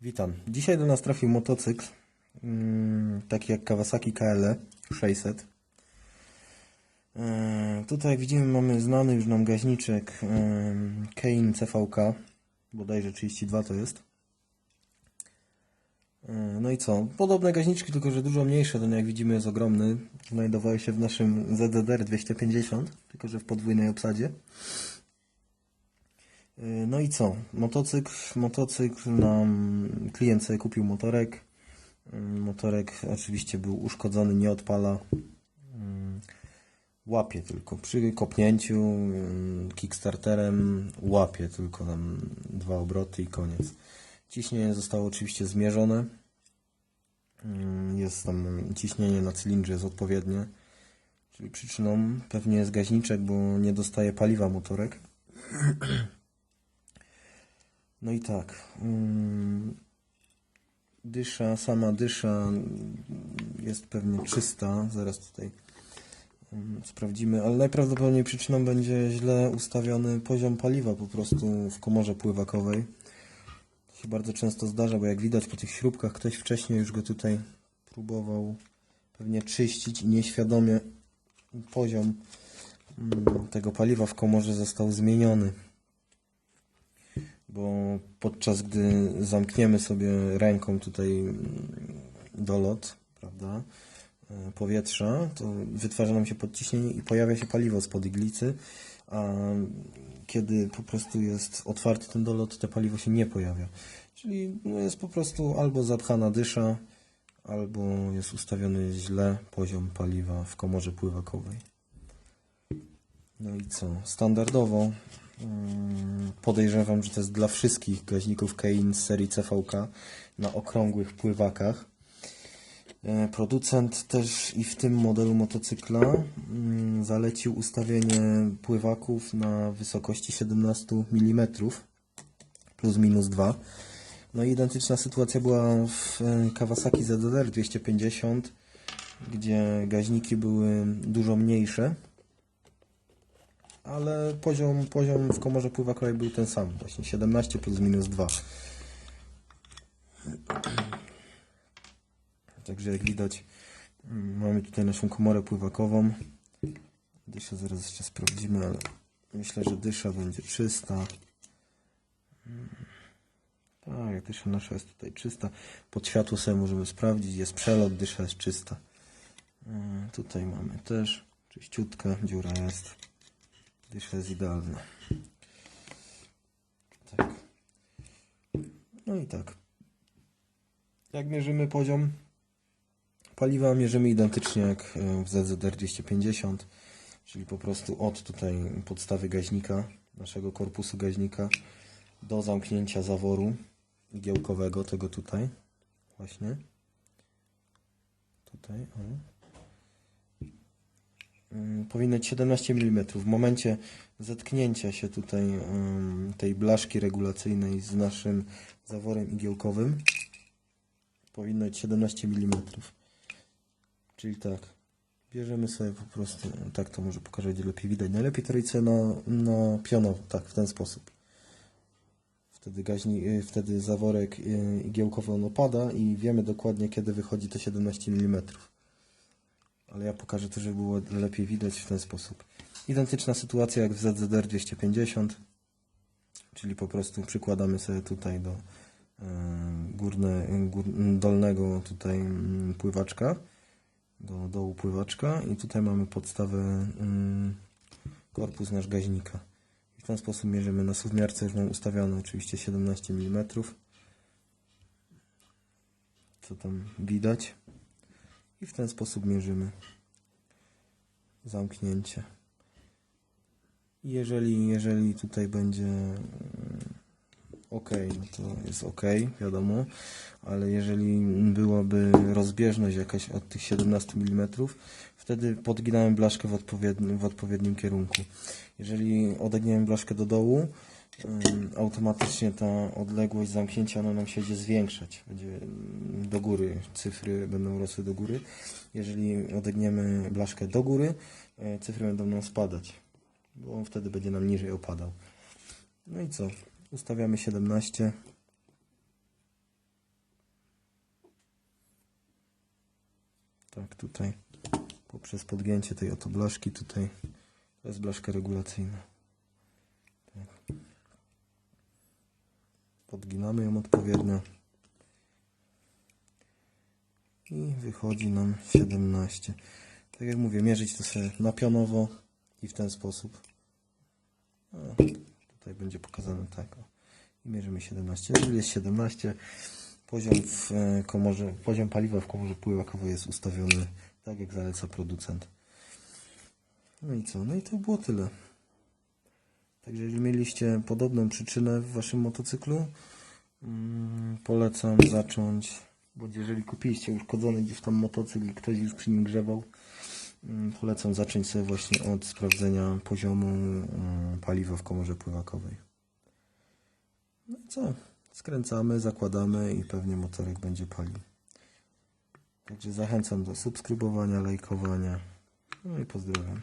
Witam. Dzisiaj do nas trafił motocykl, mm, taki jak Kawasaki KL 600. E, Tutaj widzimy, mamy znany już nam gaźniczek e, Kane CVK, bodajże 32 to jest. E, No i co? Podobne gaźniczki, tylko że dużo mniejsze, ten jak widzimy jest ogromny. Znajdowały się w naszym ZDR 250, tylko że w podwójnej obsadzie. Yy, No i co? Motocykl, motocykl nam klient sobie kupił motorek. Yy, Motorek oczywiście był uszkodzony, nie odpala. Yy, Łapie tylko przy kopnięciu kickstarterem łapie tylko tam dwa obroty i koniec. Ciśnienie zostało oczywiście zmierzone. Jest tam ciśnienie na cylindrze jest odpowiednie. Czyli przyczyną pewnie jest gaźniczek, bo nie dostaje paliwa motorek. No i tak. mm, Dysza, sama dysza jest pewnie czysta. Zaraz tutaj mm, sprawdzimy, ale najprawdopodobniej przyczyną będzie źle ustawiony poziom paliwa po prostu w komorze pływakowej. To się bardzo często zdarza, bo jak widać po tych śrubkach ktoś wcześniej już go tutaj próbował pewnie czyścić i nieświadomie poziom mm, tego paliwa w komorze został zmieniony bo podczas gdy zamkniemy sobie ręką tutaj dolot, prawda, e, powietrza, to wytwarza nam się podciśnienie i pojawia się paliwo spod iglicy, a kiedy po prostu jest otwarty ten dolot, to paliwo się nie pojawia. Czyli no, jest po prostu albo zapchana dysza, albo jest ustawiony źle poziom paliwa w komorze pływakowej. No i co? Standardowo podejrzewam, że to jest dla wszystkich gaźników Kein z serii CVK na okrągłych pływakach. E, Producent też i w tym modelu motocykla mm, zalecił ustawienie pływaków na wysokości 17 mm plus minus 2. No i identyczna sytuacja była w e, Kawasaki ZDR 250, gdzie gaźniki były dużo mniejsze, ale poziom, poziom w komorze pływakowej był ten sam, właśnie 17 plus minus 2. Także jak widać, mm, mamy tutaj naszą komorę pływakową. Dyszę zaraz jeszcze sprawdzimy, ale myślę, że dysza będzie czysta. Mm. Tak, dysza nasza jest tutaj czysta. Pod światło sobie możemy sprawdzić, jest przelot, dysza jest czysta. Mm, Tutaj mamy też czyściutka, dziura jest. Dysza jest idealna. Tak. No i tak. Jak mierzymy poziom paliwa, mierzymy identycznie jak e, w ZZR 250, czyli po prostu od tutaj podstawy gaźnika, naszego korpusu gaźnika, do zamknięcia zaworu igiełkowego, tego tutaj, właśnie. Tutaj, o. Mm, powinno być 17 mm. W momencie zetknięcia się tutaj ym, tej blaszki regulacyjnej z naszym zaworem igiełkowym powinno być 17 mm. Czyli tak, bierzemy sobie po prostu, tak to może pokażę, gdzie lepiej widać. Najlepiej sobie na, na pionowo, tak, w ten sposób. Wtedy, gaźni, y, wtedy zaworek y, igiełkowy on opada i wiemy dokładnie kiedy wychodzi te 17 mm. Ale ja pokażę to, żeby było lepiej widać w ten sposób. Identyczna sytuacja jak w ZZR 250, czyli po prostu przykładamy sobie tutaj do e, górne, gór, dolnego tutaj mm, pływaczka, do dołu pływaczka i tutaj mamy podstawę mm, korpus nasz gaźnika. I w ten sposób mierzymy na suwmiarce, już mam ustawione oczywiście 17 mm. Co tam widać. I w ten sposób mierzymy zamknięcie. Jeżeli, jeżeli tutaj będzie ok, no to jest ok, wiadomo, ale jeżeli byłaby rozbieżność jakaś od tych 17 mm, wtedy podginałem blaszkę w odpowiednim, w odpowiednim kierunku. Jeżeli odegniemy blaszkę do dołu, automatycznie ta odległość zamknięcia ona nam się będzie zwiększać. Będzie mm, do góry, cyfry będą rosły do góry. Jeżeli odegniemy blaszkę do góry, e, cyfry będą nam spadać, bo on wtedy będzie nam niżej opadał. No i co? Ustawiamy 17. Tak, tutaj poprzez podgięcie tej oto blaszki tutaj to jest blaszka regulacyjna. Podginamy ją odpowiednio i wychodzi nam 17. Tak jak mówię, mierzyć to sobie napionowo i w ten sposób. O, tutaj będzie pokazane tak. O. I mierzymy 17. Jeżeli jest 17, poziom w e, komorze, poziom paliwa w komorze pływakowej jest ustawiony tak jak zaleca producent. No i co? No i to było tyle. Także jeżeli mieliście podobną przyczynę w waszym motocyklu, mm, polecam zacząć, bądź jeżeli kupiliście uszkodzony gdzieś tam motocykl i ktoś już przy nim grzebał, mm, polecam zacząć sobie właśnie od sprawdzenia poziomu mm, paliwa w komorze pływakowej. No i co? Skręcamy, zakładamy i pewnie motorek będzie palił. Także zachęcam do subskrybowania, lajkowania. No i pozdrawiam.